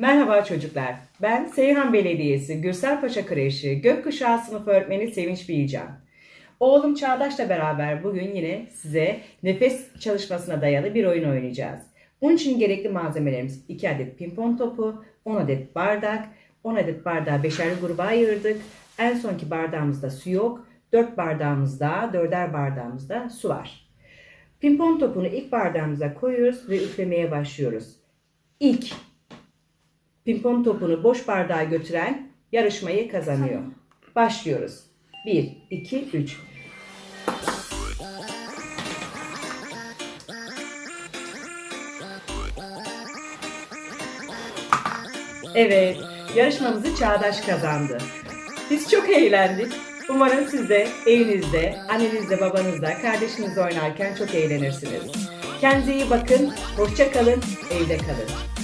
Merhaba çocuklar. Ben Seyhan Belediyesi Gürselpaşa Kreşi Gökkuşağı sınıf öğretmeni Sevinç Bilcan. Oğlum Çağdaş'la beraber bugün yine size nefes çalışmasına dayalı bir oyun oynayacağız. Bunun için gerekli malzemelerimiz 2 adet pimpon topu, 10 adet bardak, 10 adet bardağı beşerli gruba ayırdık. En sonki bardağımızda su yok. 4 bardağımızda, 4'er bardağımızda su var. Pimpon topunu ilk bardağımıza koyuyoruz ve üflemeye başlıyoruz. İlk pimpon topunu boş bardağa götüren yarışmayı kazanıyor. Başlıyoruz. 1, 2, 3. Evet, yarışmamızı Çağdaş kazandı. Biz çok eğlendik. Umarım siz de evinizde, annenizle, babanızla, kardeşinizle oynarken çok eğlenirsiniz. Kendinize iyi bakın, hoşça kalın, evde kalın.